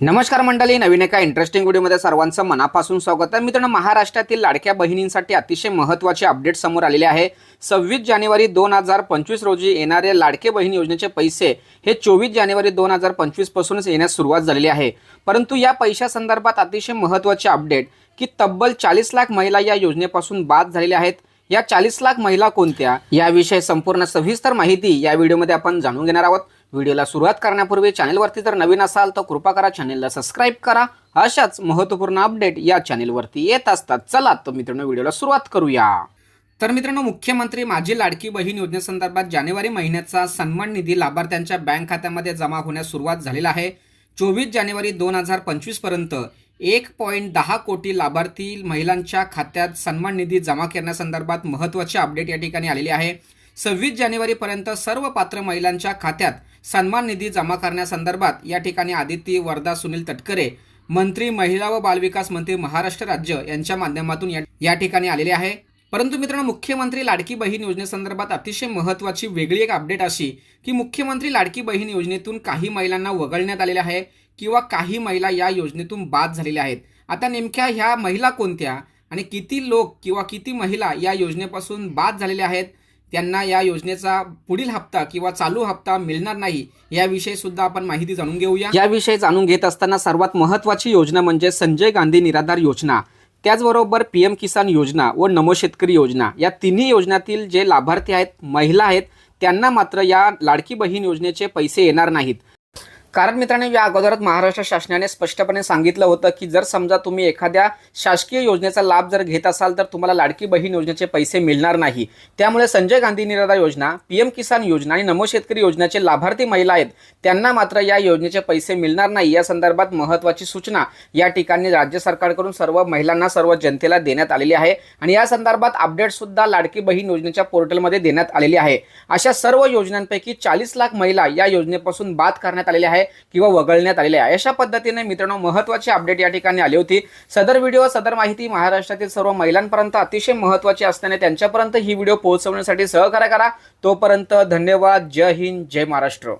नमस्कार मंडळी नवीन एका इंटरेस्टिंग व्हिडिओमध्ये सर्वांचं मनापासून स्वागत आहे. मित्रांनो महाराष्ट्रातील लाडक्या बहिणींसाठी अतिशय महत्त्वाचे अपडेट समोर आलेले आहे. सव्वीस जानेवारी दोन हजार पंचवीस रोजी येणारे लाडके बहीण योजनेचे पैसे हे चोवीस जानेवारी दोन हजार पंचवीसपासूनच येण्यास सुरुवात झालेली आहे. परंतु या पैशासंदर्भात अतिशय महत्त्वाचे अपडेट की तब्बल चाळीस लाख महिला या योजनेपासून बाद झालेल्या आहेत. या चाळीस लाख महिला कोणत्या याविषयी संपूर्ण सविस्तर माहिती या व्हिडिओमध्ये आपण जाणून घेणार आहोत. व्हिडिओला सुरुवात करण्यापूर्वी चॅनलवरती जर नवीन असाल तर कृपा करा चॅनेलला सबस्क्राईब करा. अशाच महत्त्वपूर्ण अपडेट या चॅनेलवरती येत असतात. चला तर मित्रांनो व्हिडिओला सुरुवात करूया. तर मित्रांनो मुख्यमंत्री माझी लाडकी बहीण योजनेसंदर्भात जानेवारी महिन्याचा सन्मान निधी लाभार्थ्यांच्या बँक खात्यामध्ये जमा होण्यास सुरुवात झालेला आहे. चोवीस जानेवारी दोन हजार पंचवीसपर्यंत एक पॉईंट दहा कोटी लाभार्थी महिलांच्या खात्यात सन्मान निधी जमा करण्यासंदर्भात महत्त्वाचे अपडेट या ठिकाणी आलेले आहे. सव्वीस जानेवारीपर्यंत सर्व पात्र महिलांच्या खात्यात सन्मान निधी जमा करण्यासंदर्भात या ठिकाणी आदिती वर्धा सुनील तटकरे मंत्री महिला व बालविकास मंत्री महाराष्ट्र राज्य यांच्या माध्यमातून या- या ठिकाणी आलेले आहे. परंतु मित्रांनो मुख्यमंत्री लाडकी बहीण योजनेसंदर्भात अतिशय महत्त्वाची वेगळी एक अपडेट अशी की मुख्यमंत्री लाडकी बहीण योजनेतून काही महिलांना वगळण्यात आलेले आहे किंवा काही महिला या योजनेतून बाद झालेल्या आहेत. आता नेमक्या ह्या महिला कोणत्या आणि किती लोक किंवा किती महिला या योजनेपासून बाद झालेल्या आहेत? त्यांना या योजनेचा पुढील हप्ता किंवा चालू हप्ता मिळणार नाही याविषयी सुद्धा आपण माहिती जाणून घेऊया. याविषयी जाणून घेत असताना सर्वात महत्त्वाची योजना म्हणजे संजय गांधी निराधार योजना. त्याचबरोबर पी एम किसान योजना व नमो शेतकरी योजना या तिन्ही योजनातील जे लाभार्थी आहेत महिला आहेत त्यांना मात्र या लाडकी बहीण योजनेचे पैसे येणार नाहीत. कारण मित्रांनो या अगोदरच महाराष्ट्र शासनाने स्पष्टपणे सांगितलं होतं की जर समजा तुम्ही एखाद्या शासकीय योजनेचा लाभ जर घेत असाल तर तुम्हाला लाडकी बहीण योजनेचे पैसे मिळणार नाही. त्यामुळे संजय गांधी निराधार योजना पी एम किसान योजना आणि नमो शेतकरी योजनेचे लाभार्थी महिला आहेत त्यांना मात्र या योजनेचे पैसे मिळणार नाही. या संदर्भात महत्त्वाची सूचना या ठिकाणी राज्य सरकारकडून सर्व महिलांना सर्व जनतेला देण्यात आलेली आहे आणि या संदर्भात अपडेट सुद्धा लाडकी बहीण योजनेच्या पोर्टलमध्ये देण्यात आलेली आहे. अशा सर्व योजनांपैकी चाळीस लाख महिला या योजनेपासून बाद करण्यात आलेल्या आहे. किंवा वगळण्यात आलेले आहे. अशा पद्धतीने मित्रांनो महत्त्वाची अपडेट या ठिकाणी आली होती. सदर व्हिडिओ सदर माहिती महाराष्ट्रातील सर्व महिलांपर्यंत अतिशय महत्त्वाची असल्याने त्यांच्यापर्यंत ही व्हिडिओ पोहोचवण्यासाठी सहकार्य करा. तोपर्यंत धन्यवाद. जय हिंद. जय महाराष्ट्र.